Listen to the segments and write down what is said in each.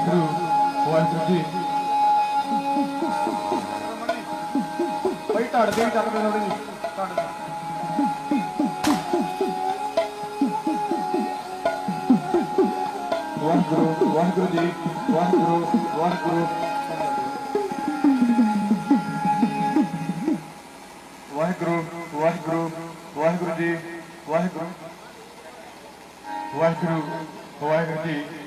ਵਾਹਿਗੁਰੂ ਵਾਹਿਗੁਰੂ ਜੀ ਬਈ ਢੜ ਦੇ ਚੱਕ ਦੇ ਥੋੜੀ ਢੜ ਦੇ ਵਾਹਿਗੁਰੂ ਵਾਹਿਗੁਰੂ ਜੀ ਵਾਹਿਗੁਰੂ ਵਾਹਿਗੁਰੂ। ਵਾਹਿਗੁਰੂ ਵਾਹਿਗੁਰੂ ਵਾਹਿਗੁਰੂ ਜੀ ਵਾਹਿਗੁਰੂ। ਵਾਹਿਗੁਰੂ ਵਾਹਿਗੁਰੂ ਜੀ।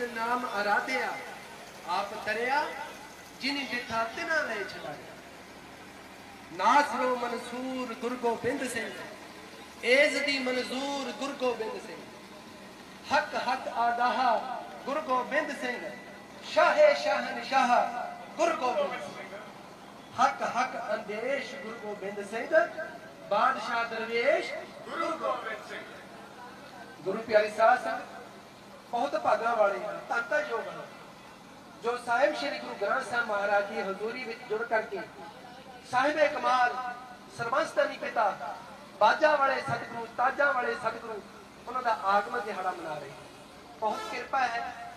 ਤਨ ਗੁਰੂ ਜਿਨ ਨਾਮ ਆਰਾਧਿਆ ਆਪ ਤਰਿਆ ਜਿਨੀ ਜਿਠਾ ਤਿਨਾ ਲੈ ਛੜਾਇਆ ਨਾਸਰੋ ਮਨਸੂਰ ਗੁਰ ਗੋਬਿੰਦ ਸਿੰਘ ਏਜ਼ ਦੀ ਮਨਜ਼ੂਰ ਗੁਰ ਗੋਬਿੰਦ ਸਿੰਘ ਹੱਕ ਹੱਕ ਆਗਾਹ ਗੁਰ ਗੋਬਿੰਦ ਸਿੰਘ ਸ਼ਾਹੇ ਸ਼ਾਹਨਸ਼ਾਹ ਗੁਰ ਗੋਬਿੰਦ ਸਿੰਘ ਹੱਕ ਹੱਕ ਅੰਦੇਸ਼ ਗੁਰੂ ਗੋਬਿੰਦ ਸਿੰਘ ਬਾਦਸ਼ਾਹ ਦਰਵੇਸ਼ ਗੁਰੂ ਗੋਬਿੰਦ ਸਿੰਘ ਗੁਰੂ ਪਿਆਰੀ ਸਾਧ ਸੰਗਤ ਬਹੁਤ ਭਾਗਾਂ ਵਾਲੇ ਹਨ ਧੰਨ ਯੋਗ ਹਨ। ਜੋ ਸਾਹਿਬ ਸ੍ਰੀ ਗੁਰੂ ਗ੍ਰੰਥ ਸਾਹਿਬ ਮਹਾਰਾਜ ਦੀ ਹਜ਼ੂਰੀ ਵਿੱਚ ਜੁੜ ਕਰਕੇ ਸਾਹਿਬੇ ਕਮਾਲ ਸਰਬੰਸਤਾਨੀ ਪਿਤਾ, ਬਾਜਾ ਵਾਲੇ ਸਤਿਗੁਰੂ, ਤਾਜਾ ਵਾਲੇ ਸਤਿਗੁਰੂ, ਉਹਨਾਂ ਦਾ ਆਗਮਨ ਦਿਹਾੜਾ ਮਨਾ ਰਹੇ ਬਹੁਤ ਕਿਰਪਾ ਹੈ।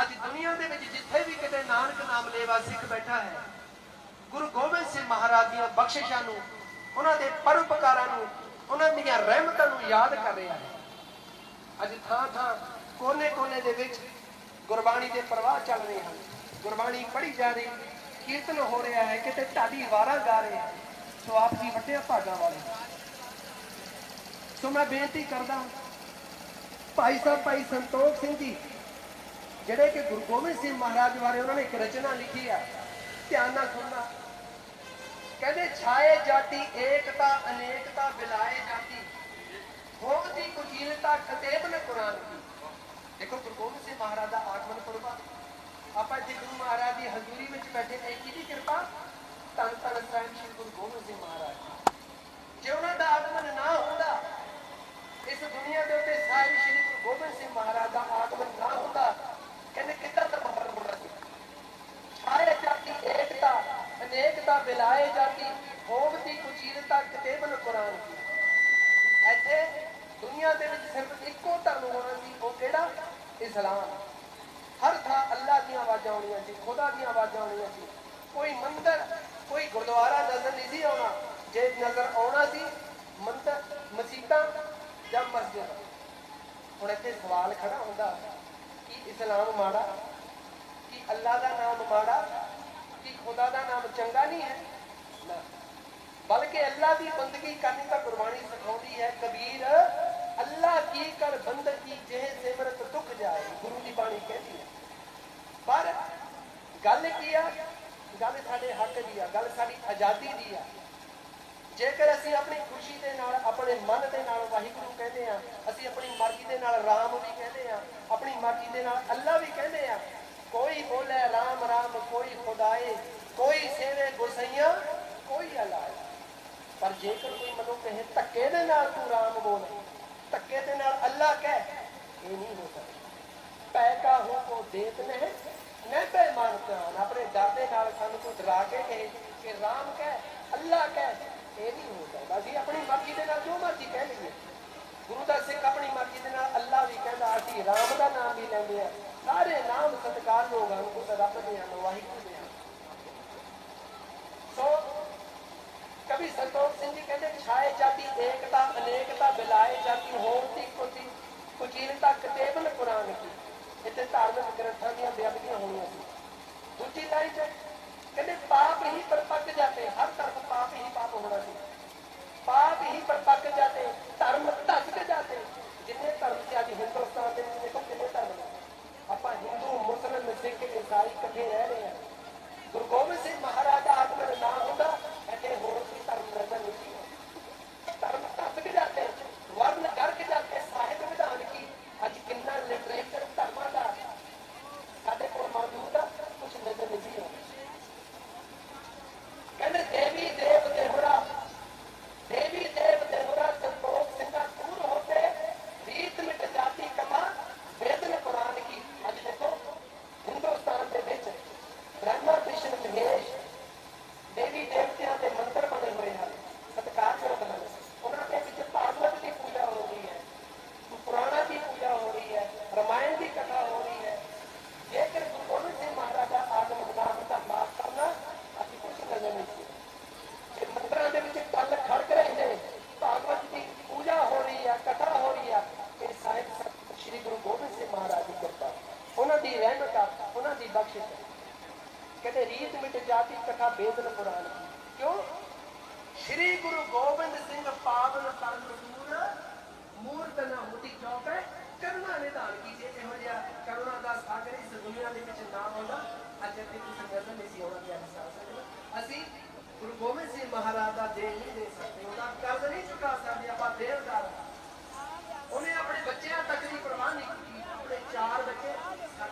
ਅੱਜ ਦੁਨੀਆ ਦੇ ਵਿੱਚ ਜਿੱਥੇ ਵੀ ਕਿਤੇ ਨਾਨਕ ਨਾਮ ਲੇਵਾ ਸਿੱਖ ਬੈਠਾ ਹੈ, ਗੁਰੂ ਗੋਬਿੰਦ ਸਿੰਘ ਮਹਾਰਾਜ ਦੀਆਂ ਬਖਸ਼ਿਸ਼ਾਂ ਨੂੰ, ਉਹਨਾਂ ਦੇ ਪਰਉਪਕਾਰਾਂ ਨੂੰ, ਉਹਨਾਂ ਦੀਆਂ ਰਹਿਮਤਾਂ ਨੂੰ ਯਾਦ ਕਰ ਰਿਹਾ ਹੈ। ਅੱਜ ਥਾਂ ਥਾਂ ਕੋਨੇ-ਕੋਨੇ ਦੇ ਵਿੱਚ ਗੁਰਬਾਣੀ ਦੇ ਪ੍ਰਵਾਹ ਚੱਲ ਰਹੇ ਹਨ। ਗੁਰਬਾਣੀ ਪੜ੍ਹੀ ਜਾ ਰਹੀ, ਕੀਰਤਨ ਹੋ ਰਿਹਾ ਹੈ, ਕਿਤੇ ਢਾਡੀ ਵਾਰਾਂ ਗਾ ਰਹੇ ਹਨ। ਸੋ ਆਪ ਜੀ ਵੱਡਿਆਂ ਭਾਗਾਂ ਵਾਲੇ, ਸੋ ਮੈਂ ਬੇਨਤੀ ਕਰਦਾ ਭਾਈ ਸਾਹਿਬ, ਭਾਈ ਸੰਤੋਖ ਸਿੰਘ ਜੀ, ਜਿਹੜੇ ਕਿ ਗੁਰੂ ਗੋਬਿੰਦ ਸਿੰਘ ਮਹਾਰਾਜ ਬਾਰੇ ਉਹਨਾਂ ਨੇ ਇੱਕ ਰਚਨਾ ਲਿਖੀ ਆ, ਧਿਆਨ ਨਾਲ ਸੁਣਨਾ। ਕਹਿੰਦੇ, ਛਾਏ ਜਾਤੀ ਏਕਤਾ, ਅਨੇਕਤਾ ਬਿਲਾਏ ਜਾਤੀ। ਹੋਂ ਕੁਚੀਲਤਾ ਕਤੇਬ ਨੇ ਕੁਰਾਨ ਕੀ? ਦੇਖੋ ਗੁਰੂ ਗੋਬਿੰਦ ਸਿੰਘ ਮਹਾਰਾਜ ਦਾ ਆਗਮਨ ਪੁਰਬਾ ਆਪਾਂ ਇੱਥੇ ਗੁਰੂ ਮਹਾਰਾਜ ਦੀ ਹਜ਼ੂਰੀ ਵਿੱਚ ਬੈਠੇ ਨੇ ਕਿਹਦੀ ਕਿਰਪਾ? ਧੰਨ ਧੰਨ ਸਾਹਿਬ ਸ੍ਰੀ ਗੁਰੂ ਗੋਬਿੰਦ ਸਿੰਘ ਮਹਾਰਾਜ ਜੇ ਉਹਨਾਂ ਦਾ ਆਗਮਨ ਨਾ ਹੁੰਦਾ, ਇਸ ਦੁਨੀਆ ਦੇ ਉੱਤੇ ਸਾਹਿਬ ਸ੍ਰੀ ਗੁਰੂ ਗੋਬਿੰਦ ਸਿੰਘ ਮਹਾਰਾਜ ਦਾ ਆਗਮਨ ਨਾ ਹੁੰਦਾ ਕਹਿੰਦੇ ਕਿੱਦਾਂ ਦਾ ਮਾਹੌਲ ਹੋਣਾ ਸੀ ਛਾਏ ਜਾਤੀ ਏਕਤਾ ਅਨੇਕਤਾ ਬਿਲਾਏ ਜਾਤੀ ਹੋਵਤੀ ਕੁਚੀਲਤਾ ਕਤੇਬਨ ਕੁਰਾਨ ਕੀ ਇੱਥੇ ਦੁਨੀਆ ਦੇ ਵਿੱਚ ਸਿਰਫ ਇੱਕੋ ਧਰਮ ਹੋਣਾ ਸੀ ਉਹ ਕਿਹੜਾ ਇਸਲਾਮ ਹਰ ਥਾਂ ਅੱਲਾਹ ਦੀਆਂ ਆਵਾਜ਼ਾਂ ਆਉਣੀਆਂ ਸੀ, ਖੁਦਾ ਦੀਆਂ ਆਵਾਜ਼ਾਂ ਆਉਣੀਆਂ ਸੀ। ਕੋਈ ਮੰਦਰ, ਕੋਈ ਗੁਰਦੁਆਰਾ ਨਜ਼ਰ ਨਹੀਂ ਸੀ ਆਉਣਾ। ਜੇ ਨਜ਼ਰ ਆਉਣਾ ਸੀ, ਮੰਦਰ ਮਸਜਿਦਾਂ ਜਾਂ ਮਸਜਿਦ। ਹੁਣ ਇੱਥੇ ਸਵਾਲ ਖੜਾ ਹੁੰਦਾ, ਕਿ ਇਸਲਾਮ ਮਾੜਾ? ਕਿ ਅੱਲਾਹ ਦਾ ਨਾਮ ਮਾੜਾ? ਕਿ ਖੁਦਾ ਦਾ ਨਾਮ ਚੰਗਾ ਨਹੀਂ ਹੈ? ਨਾ। ਬਲਕਿ ਅੱਲਾ ਦੀ ਬੰਦਗੀ ਕਰਨੀ ਤਾਂ ਗੁਰਬਾਣੀ ਸਿਖਾਉਂਦੀ ਹੈ, ਕਬੀਰ ਅੱਲਾ ਕੀ ਕਰ ਬੰਦਗੀ ਜਿਹੇ ਸਿਮਰਤ ਦੁੱਖ ਜਾਏ, ਗੁਰੂ ਦੀ ਬਾਣੀ ਕਹਿੰਦੀ ਹੈ। ਪਰ ਗੱਲ ਕੀ ਆ? ਗੱਲ ਸਾਡੇ ਹੱਕ ਦੀ ਆ, ਗੱਲ ਸਾਡੀ ਆਜ਼ਾਦੀ ਦੀ ਆ। ਜੇਕਰ ਅਸੀਂ ਆਪਣੀ ਖੁਸ਼ੀ ਦੇ ਨਾਲ, ਆਪਣੇ ਮਨ ਦੇ ਨਾਲ ਵਾਹਿਗੁਰੂ ਕਹਿੰਦੇ ਆ, ਅਸੀਂ ਆਪਣੀ ਮਰਜ਼ੀ ਦੇ ਨਾਲ ਰਾਮ ਵੀ ਕਹਿੰਦੇ ਆ, ਆਪਣੀ ਮਰਜ਼ੀ ਦੇ ਨਾਲ ਅੱਲਾ ਵੀ ਕਹਿੰਦੇ ਆ, ਕੋਈ ਬੋਲੇ ਰਾਮ ਰਾਮ, ਕੋਈ ਖੁਦਾਏ, ਕੋਈ ਸੇਵੇ ਗੁਸਈਆਂ, ਕੋਈ ਅਲਾਏ। ਪਰ ਜੇਕਰ ਕੋਈ ਮੈਨੂੰ ਕਹੇ ਧੱਕੇ ਦੇ ਨਾਲ ਤੂੰ ਰਾਮ ਬੋਲ ਧੱਕੇ ਦੇ ਨਾਲ ਅੱਲਾ ਕਹਿ, ਇਹ ਨਹੀਂ ਹੋ ਸਕਦਾ। ਪੈ ਹੋ ਕੋ ਦੇਤ ਨੇ ਨਹੀਂ ਪੈ ਮੰਨਤਾ ਆਪਣੇ ਡਰ ਦੇ ਨਾਲ ਸਾਨੂੰ ਕੋਈ ਡਰਾ ਕੇ ਕਹੇ, ਕਿ ਰਾਮ ਕਹਿ, ਅੱਲਾ ਕਹਿ, ਇਹ ਨਹੀਂ ਹੋ ਸਕਦਾ। ਅਸੀਂ ਆਪਣੀ ਮਰਜ਼ੀ ਦੇ ਨਾਲ ਜੋ ਮਰਜ਼ੀ ਕਹਿ ਲਈਏ। ਗੁਰੂ ਦਾ ਸਿੱਖ ਆਪਣੀ ਮਰਜ਼ੀ ਦੇ ਨਾਲ ਅੱਲਾ ਵੀ ਕਹਿੰਦਾ, ਅਸੀਂ ਰਾਮ ਦਾ ਨਾਮ ਵੀ ਲੈਂਦੇ ਆ ਸਾਰੇ ਨਾਮ ਸਤਿਕਾਰ ਲੋਕ ਨੂੰ ਉਹ ਰੱਬ ਦੇ ਹਨ ਵਾਹਿਗੁਰੂ ਦੇ ਹਨ ਸੋ ਕਵੀ ਸੰਤੋਖ ਸਿੰਘ ਜੀ ਕਹਿੰਦੇ ਵਿਛਾਏ ਜਾਤੀ, ਏਕਤਾ, ਅਨੇਕਤਾ ਬਿਲਾਏ ਜਾਤੀ, ਹੋਰ ਤੀ ਕੋਤੀ ਕੁਚੀਲਤਾ ਕਤੇਬਲ ਕੁਰਾਨ ਕੀ। ਇੱਥੇ ਧਾਰਮਿਕ ਗ੍ਰੰਥਾਂ ਦੀਆਂ ਬੇਅਦਬੀਆਂ ਹੋਣੀਆਂ ਸੀ। ਦੂਜੀ ਲਾਈਨ ਚ ਕਹਿੰਦੇ ਪਾਪ ਹੀ ਪਰਪੱਕ ਜਾਤੇ, ਹਰ ਧਰਮ ਪਾਪ ਹੀ ਪਾਪ ਹੋਣਾ ਸੀ। ਪਾਪ ਹੀ ਪਰਪੱਕ ਜਾਤੇ, ਧਰਮ ਧੱਸਕ ਜਾਤੇ। ਜਿੰਨੇ ਧਰਮ ਤੇ ਅੱਜ ਹਿੰਦੁਸਤਾਨ ਦੇ ਵਿੱਚ, ਦੇਖੋ ਕਿੰਨੇ ਧਰਮ ਆਪਾਂ ਹਿੰਦੂ ਮੁਸਲਮਾਨ ਸਿੱਖ, ਇਸਾਈ ਇਕੱਠੇ ਰਹਿ ਰਹੇ ਆ ਗੁਰੂ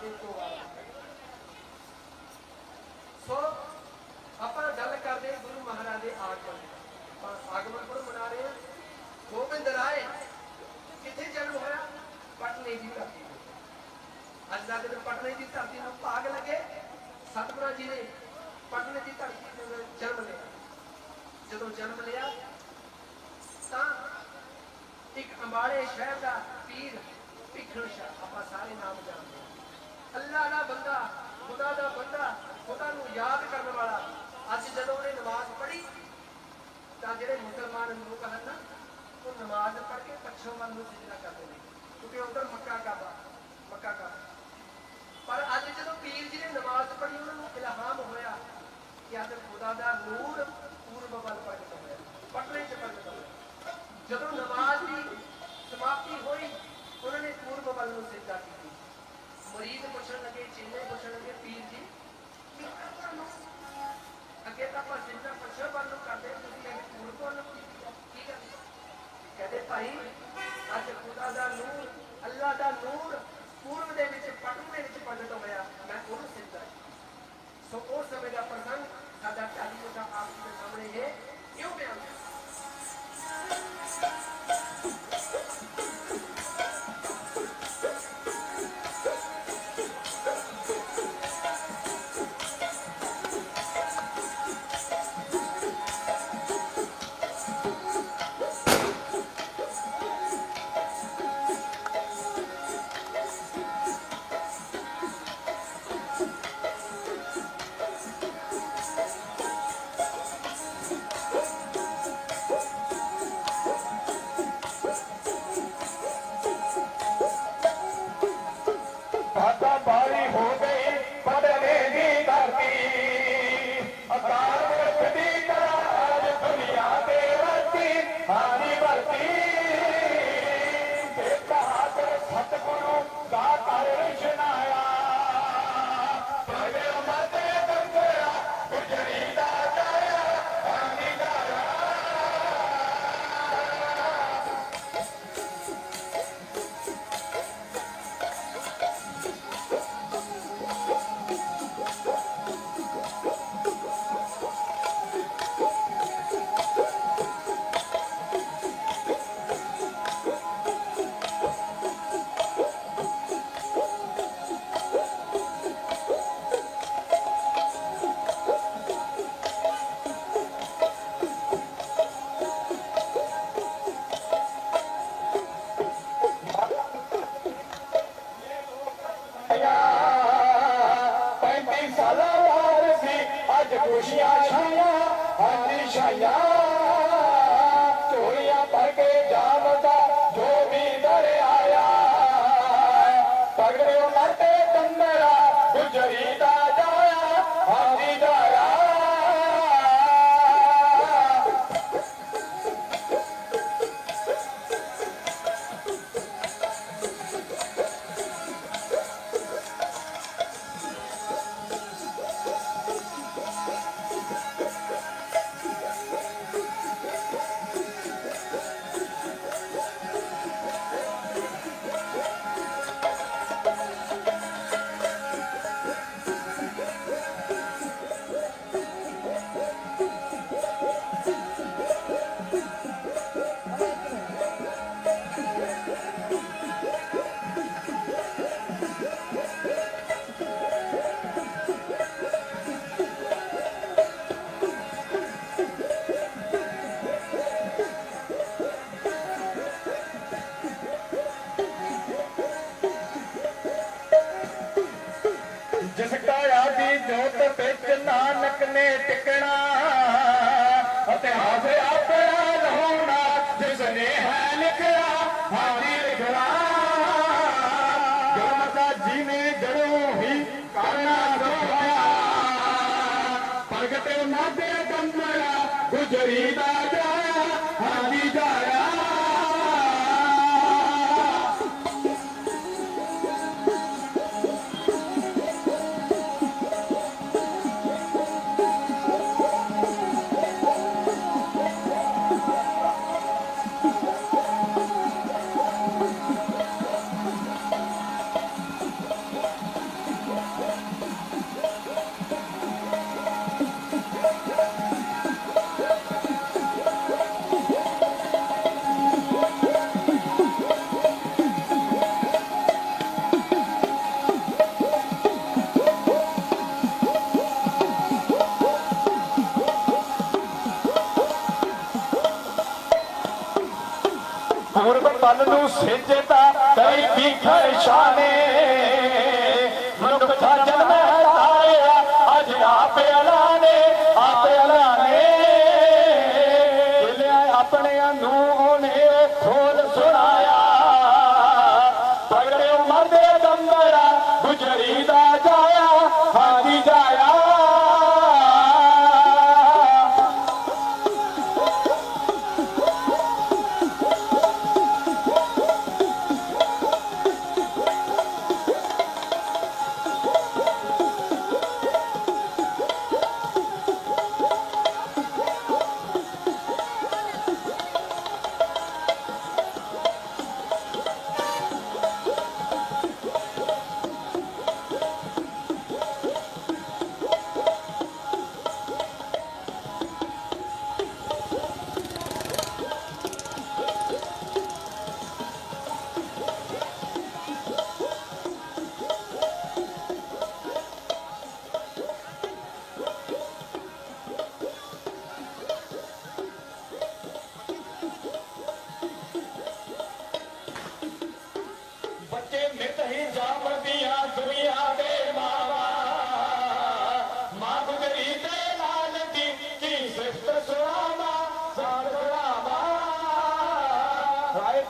ਸਾਡੇ ਸੋ, ਆਪਾਂ ਗੱਲ ਕਰਦੇ ਗੁਰੂ ਮਹਾਰਾਜ ਦੇ ਆਗਮਨ ਦੀ। ਆਪਾਂ ਆਗਮਨ ਕੋਲ ਮਨਾ ਰਹੇ ਹਾਂ। ਗੋਬਿੰਦ ਰਾਏ ਕਿੱਥੇ ਜਨਮ ਹੋਇਆ? ਪਟਨੇ ਦੀ ਧਰਤੀ ਤੇ। ਅੱਜ ਦਾ ਦਿਨ ਪਟਨੇ ਦੀ ਧਰਤੀ ਨੂੰ ਭਾਗ ਲੱਗੇ ਸਤਿਗੁਰਾਂ ਜੀ ਨੇ ਪਟਨੇ ਦੀ ਧਰਤੀ ਤੇ ਜਨਮ ਲਿਆ, ਜਦੋਂ ਜਨਮ ਲਿਆ, ਤਾਂ ਇੱਕ ਅੰਬਾਲੇ ਸ਼ਹਿਰ ਦਾ ਪੀਰ ਭਿੱਖਣ ਸ਼ਾਹ ਆਪਾਂ ਸਾਰੇ ਨਾਮ ਜਾਣਦੇ ਅੱਲਾ ਦਾ ਬੰਦਾ, ਖੁਦਾ ਦਾ ਬੰਦਾ, ਖੁਦਾ ਨੂੰ ਯਾਦ ਕਰਨ ਵਾਲਾ। ਅੱਜ ਜਦੋਂ ਉਹਨੇ ਨਮਾਜ਼ ਪੜ੍ਹੀ, ਤਾਂ ਜਿਹੜੇ ਮੁਸਲਮਾਨ ਲੋਕ ਹਨ ਨਾ, ਉਹ ਨਮਾਜ਼ ਪੜ੍ਹ ਕੇ ਪੱਛਮ ਵੱਲ ਨੂੰ ਸਿਜਦਾ ਕਰਦੇ ਨੇ। ਕਿਉਂਕਿ ਉਧਰ ਮੱਕਾ ਕਾਬਾ ਮੱਕਾ ਕਾਬਾ। ਪਰ ਅੱਜ ਜਦੋਂ ਪੀਰ ਜੀ ਨੇ ਨਮਾਜ਼ ਪੜ੍ਹੀ, ਉਹਨਾਂ ਨੂੰ ਇਲਹਾਮ ਹੋਇਆ ਕਿ ਅੱਜ ਖੁਦਾ ਦਾ ਨੂਰ ਪੂਰਬ ਵੱਲ ਪ੍ਰਗਟ ਹੋਇਆ ਪਟਨੇ ਚ ਪ੍ਰਗਟ ਹੋਇਆ ਜਦੋਂ ਨਮਾਜ਼ ਦੀ ਸਮਾਪਤੀ ਹੋਈ, ਉਹਨਾਂ ਨੇ ਪੂਰਬ ਵੱਲ ਨੂੰ ਸਿਜਦਾ ਕੀਤੀ। ਮਰੀਦ ਪੁੱਛਣ ਲੱਗੇ ਚੇਲੇ ਪੁੱਛਣ ਲੱਗੇ, ਪੀਰ ਜੀ। ਅੱਗੇ ਤਾਂ ਆਪਾਂ ਸਿਜਦਾ ਪੱਛਮ ਵੱਲ ਕਰਦੇ ਤੁਸੀਂ ਇਹ ਪੂਰਬ ਵੱਲ ਕੀ ਗੱਲ ਕਹਿੰਦੇ, ਭਾਈ, ਅੱਜ ਖੁਦਾ ਦਾ ਨੂਰ, ਅੱਲਾ ਦਾ ਨੂਰ ਪੂਰਬ ਦੇ ਵਿੱਚ ਪਟਨ ਦੇ ਵਿੱਚ ਪ੍ਰਗਟ ਹੋਇਆ। ਮੈਂ ਉਹਨੂੰ ਸਿੱਧਾ ਸੋ ਉਸ ਸਮੇਂ ਦਾ ਪ੍ਰਸੰਗ ਸਾਡਾ ਢਾਲੀ ਦਾ ਆਪ ਜੀ ਦੇ ਸਾਹਮਣੇ ਹੈ। ਕਿਉਂ ਬਿਆਨ ਜੋਤ ਵਿੱਚ ਨਾਨਕ ਨੇ ਟਿਕਣਾ ਇਤਿਹਾਸ ਆਪਣਾ ਲਹੋਣਾ ਜਿਸ ਨੇ ਹੈ ਲਿਖਿਆ ਹਾਜੀ ਲਿਖਣਾ। ਗੁਰਮਤਾ ਜੀ ਨੇ ਜੜੋਂ ਹੀ ਕਰਨਾ ਸਿਖਾਇਆ। ਮਾਤੇ ਕੰਮੜਾ ਗੁਜਰੀ ਦਾ ਜਾਇਆ ਹਾਂਜੀ ਜਾਇਆ। ਨੂੰ ਸਿੱਜਦਾ ਕਈ ਭੀਖਰ ਸ਼ਾਨੇ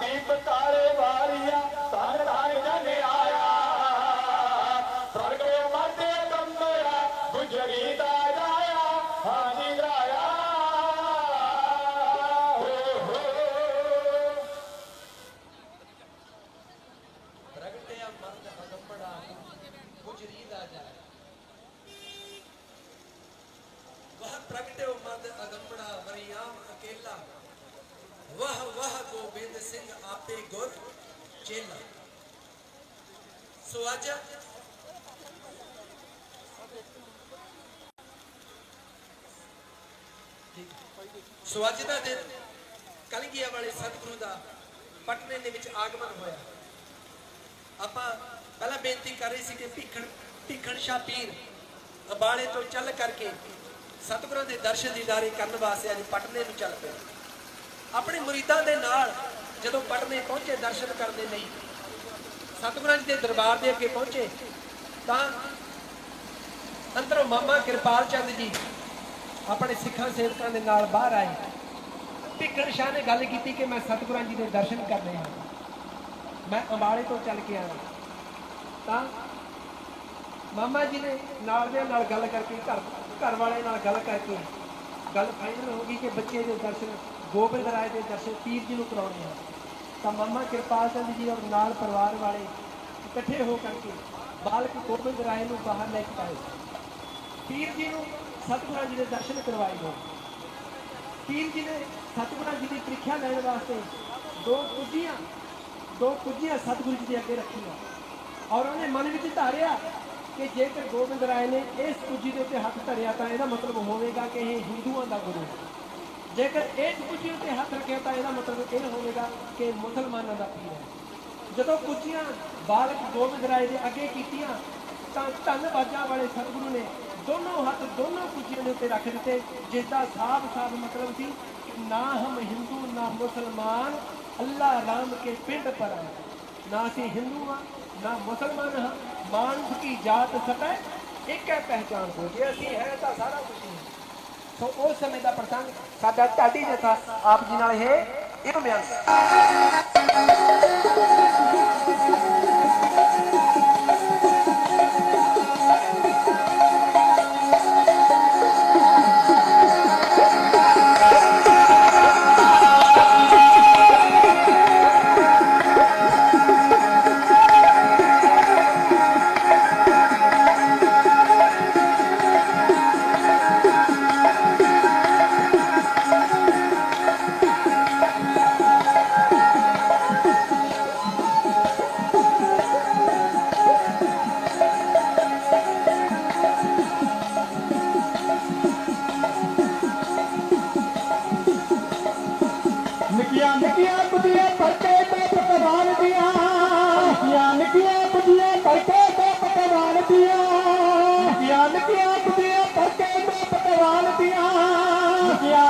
ਰਾਏ ਦੀਪ ਕਾਲੇ ਸੋ ਅੱਜ ਦਾ ਦਿਨ ਕਲਗੀਆਂ ਵਾਲੇ ਸਤਿਗੁਰੂ ਦਾ ਪਟਨੇ ਦੇ ਵਿੱਚ ਆਗਮਨ ਹੋਇਆ। ਆਪਾਂ ਪਹਿਲਾਂ ਬੇਨਤੀ ਕਰ ਰਹੇ ਸੀ ਕਿ ਭਿੱਖਣ ਭਿੱਖਣ ਸ਼ਾਹ ਪੀਰ ਅਬਾਲੇ ਤੋਂ ਚੱਲ ਕਰਕੇ ਸਤਿਗੁਰਾਂ ਦੇ ਦਰਸ਼ਨ ਦੀਦਾਰੇ ਕਰਨ ਵਾਸਤੇ ਅੱਜ ਪਟਨੇ ਨੂੰ ਚੱਲ ਪਏ। ਆਪਣੇ ਮੁਰੀਦਾਂ ਦੇ ਨਾਲ ਜਦੋਂ ਪਟਨੇ ਪਹੁੰਚੇ, ਦਰਸ਼ਨ ਕਰਨ ਦੇ ਲਈ ਸਤਿਗੁਰਾਂ ਜੀ ਦੇ ਦਰਬਾਰ ਦੇ ਅੱਗੇ ਪਹੁੰਚੇ, ਤਾਂ ਅੰਦਰੋਂ ਮਾਮਾ ਕਿਰਪਾਲ ਚੰਦ ਜੀ ਆਪਣੇ ਸਿੱਖਾਂ ਸੇਵਕਾਂ ਦੇ ਨਾਲ ਬਾਹਰ ਆਏ। ਭਿੱਖਣ ਸ਼ਾਹ ਨੇ ਗੱਲ ਕੀਤੀ ਕਿ ਮੈਂ ਸਤਿਗੁਰਾਂ ਜੀ ਦੇ ਦਰਸ਼ਨ ਕਰਨੇ ਹਨ ਮੈਂ ਅੰਬਾਲੇ ਤੋਂ ਚੱਲ ਕੇ ਆਇਆ। ਤਾਂ ਮਾਮਾ ਜੀ ਨੇ ਨਾਲ ਦੇ ਨਾਲ ਗੱਲ ਕਰਕੇ ਘਰ ਘਰ ਵਾਲੇ ਨਾਲ ਗੱਲ ਕਰਕੇ ਗੱਲ ਫਾਈਨਲ ਹੋ ਗਈ ਕਿ ਬੱਚੇ ਦੇ ਦਰਸ਼ਨ, ਗੋਬਿੰਦ ਰਾਏ ਦੇ ਦਰਸ਼ਨ ਪੀਰ ਜੀ ਨੂੰ ਕਰਾਉਣੇ ਹਨ ਤਾਂ ਮਾਮਾ ਕਿਰਪਾਲ ਚੰਦ ਜੀ ਔਰ ਨਾਲ ਪਰਿਵਾਰ ਵਾਲੇ ਇਕੱਠੇ ਹੋ ਕਰਕੇ ਬਾਲਕ ਗੋਬਿੰਦ ਰਾਏ ਨੂੰ ਬਾਹਰ ਲੈ ਕੇ ਆਏ। ਪੀਰ ਜੀ ਨੂੰ ਸਤਿਗੁਰਾਂ ਜੀ ਦੇ ਦਰਸ਼ਨ ਕਰਵਾਏ ਗਏ। ਪੀਰ ਜੀ ਨੇ ਸਤਿਗੁਰਾਂ ਜੀ ਦੀ ਪ੍ਰੀਖਿਆ ਲੈਣ ਵਾਸਤੇ ਦੋ ਕੁੱਜੀਆਂ ਦੋ ਕੁੱਜੀਆਂ ਸਤਿਗੁਰੂ ਜੀ ਦੇ ਅੱਗੇ ਰੱਖੀਆਂ ਔਰ ਉਹਨੇ ਮਨ ਵਿੱਚ ਧਾਰਿਆ ਕਿ ਜੇਕਰ ਗੋਬਿੰਦ ਰਾਏ ਨੇ ਇਸ ਕੁੱਜੀ ਦੇ ਉੱਤੇ ਹੱਥ ਧਰਿਆ ਤਾਂ ਇਹਦਾ ਮਤਲਬ ਹੋਵੇਗਾ ਕਿ ਇਹ ਹਿੰਦੂਆਂ ਦਾ ਗੁਰੂ ਹੈ ਜੇਕਰ ਇਸ ਕੁੱਜੀ ਉੱਤੇ ਹੱਥ ਰੱਖਿਆ ਤਾਂ ਇਹਦਾ ਮਤਲਬ ਇਹ ਹੋਵੇਗਾ ਕਿ ਮੁਸਲਮਾਨਾਂ ਦਾ ਪੀਰ ਹੈ ਜਦੋਂ ਕੁੱਜੀਆਂ ਬਾਲਕ ਗੋਬਿੰਦ ਰਾਏ ਦੇ ਅੱਗੇ ਕੀਤੀਆਂ ਤਾਂ ਧੰਨ ਬਾਜਾਂ ਵਾਲੇ ਸਤਿਗੁਰੂ ਨੇ ਦੋਨੋਂ ਹੱਥ ਦੋਨੋਂ ਕੁੱਜੀਆਂ ਦੇ ਉੱਤੇ ਰੱਖ ਦਿੱਤੇ। ਜਿਸ ਦਾ ਸਾਫ਼-ਸਾਫ਼ ਮਤਲਬ ਸੀ ਨਾ ਹਮ ਹਿੰਦੂ, ਨਾ ਮੁਸਲਮਾਨ, ਅੱਲਾ ਰਾਮ ਕੇ ਪਿੰਡ ਪਰ ਆਏ। ਨਾ ਅਸੀਂ ਹਿੰਦੂ ਹਾਂ, ਨਾ ਮੁਸਲਮਾਨ ਹਾਂ। ਮਾਨਸ ਕੀ ਜਾਤ ਸਟੈ ਇੱਕ ਹੈ ਪਹਿਚਾਨ ਕੋ ਜੇ ਅਸੀਂ ਹੈ ਤਾਂ ਸਾਰਾ ਕੁਝ ਹੀ ਸੋ ਉਸ ਸਮੇਂ ਦਾ ਪ੍ਰਸੰਗ ਸਾਡਾ ਢਾਡੀ ਜਥਾ ਆਪ ਜੀ ਨਾਲ ਇਹ ਇਹ ਬਿਆਨ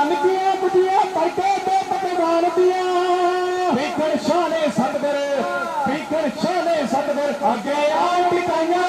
ਪਕਵਾਨ ਦੀਆਂ ਬੁੱਢੀਆਂ ਪਰਦੇ ਤੇ ਪਕਵਾਨ ਅੱਗੇ ਆ ਟਿਕਾਈਆਂ।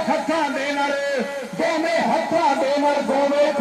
ਹੱਥਾਂ ਦੇ ਨਾਲ ਦੋਵੇਂ ਹੱਥਾਂ ਦੇ ਨਾਲ ਦੋਵੇਂ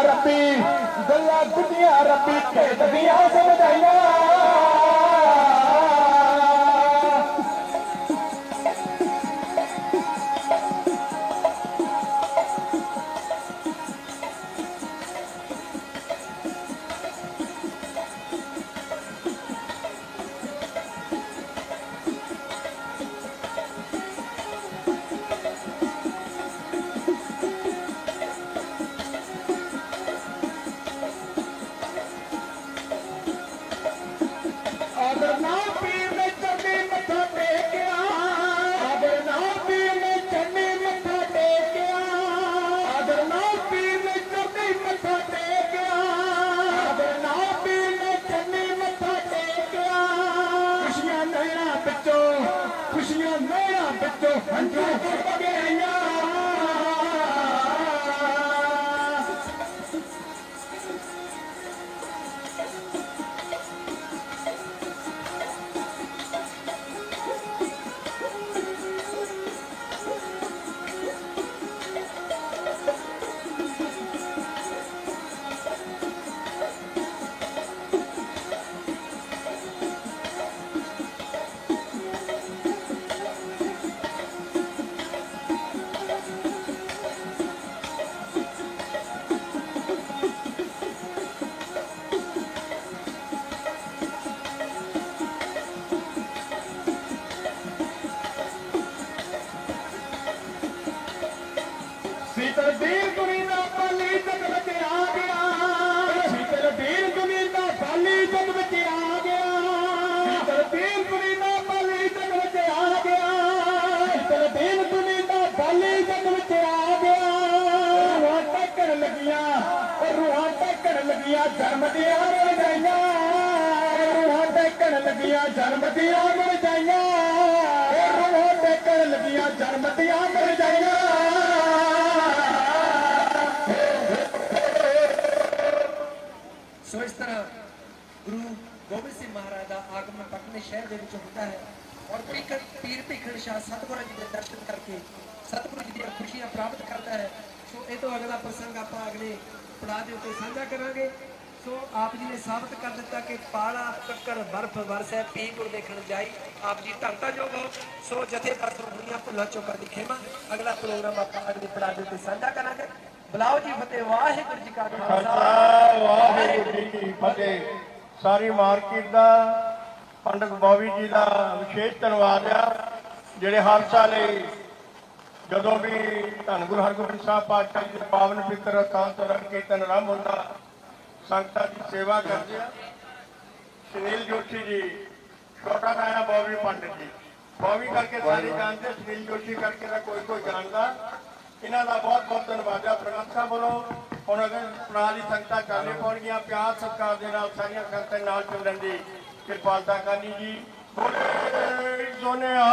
ਰੱਬੀ ਗੱਲਾਂ ਗੁੱਡੀਆਂ ਰੱਬੀ ਭੇਦ ਦੀਆਂ ਸਮਝਾਈਆਂ। Russia, Russia, Russia, Russia, Russia, Russia, Russia, Russia, ਦੇਖਣ ਜਾਈ, ਆਪ ਜੀ ਧੰਤਾ ਜੋਗ ਹੋ। ਸੋ ਜਥੇਦਾਰ ਦੁਨੀਆ ਭੁੱਲਾ ਚੋਕਾ ਦੀ ਖੇਮਾ। ਅਗਲਾ ਪ੍ਰੋਗਰਾਮ ਆਪਾਂ ਅਗਲੇ ਪੜਾਅ ਦੇ ਉੱਤੇ ਸਾਂਝਾ ਕਰਾਂਗੇ। ਬੁਲਾਓ ਜੀ, ਫਤਿਹ। ਵਾਹਿਗੁਰੂ ਜੀ ਕਾ ਖਾਲਸਾ। ਵਾਹਿਗੁਰੂ ਜੀ ਕੀ ਫਤਿਹ। ਸਾਰੀ ਮਾਰਕੀਟ ਦਾ, ਪੰਡਤ ਬੋਵੀ ਜੀ ਦਾ ਵਿਸ਼ੇਸ਼ ਧੰਨਵਾਦ ਆ। ਜਿਹੜੇ ਹਰ ਸਾਲ ਹੀ ਜਦੋਂ ਵੀ ਧੰਨ ਗੁਰੂ ਹਰਗੋਬਿੰਦ ਸਾਹਿਬ ਪਾਤਸ਼ਾਹ ਜੀ ਦੇ ਪਾਵਨ ਪਿੱਤਰ ਅਕਾਲ ਤਰਨ ਕੀਰਤਨ ਆਰੰਭ ਹੁੰਦਾ, ਸੰਗਤਾਂ ਦੀ ਸੇਵਾ ਕਰਦੇ ਆ। ਸੁਨੀਲ ਜੋਸ਼ੀ ਜੀ ਛੋਟਾ ਕਾਇਆ ਬੋਵੀ ਪੰਡਤ ਜੀ। ਬੋਵੀ ਕਰਕੇ ਸਾਰੇ ਜਾਣਦੇ ਸੁਨੀਲ ਜੋਸ਼ੀ ਕਰਕੇ ਤਾਂ ਕੋਈ ਕੋਈ ਜਾਣਦਾ। ਇਹਨਾਂ ਦਾ ਬਹੁਤ ਬਹੁਤ ਧੰਨਵਾਦ ਆ ਪ੍ਰਗਟ ਵੱਲੋਂ। ਹੁਣ ਅਗਰ ਪ੍ਰਾਲੀ ਸੰਗਤਾਂ ਕਰਨੇ ਪਾਉਣਗੀਆਂ ਪਿਆਰ ਸਤਿਕਾਰ ਦੇ ਨਾਲ ਸਾਰੀਆਂ ਸੰਗਤਾਂ ਨਾਲ ਚੱਲਣ ਦੀ ਕਿਰਪਾਲਤਾ ਕਰਨੀ ਜੀ। ਬੋਲੇ ਸੋਨਿਆ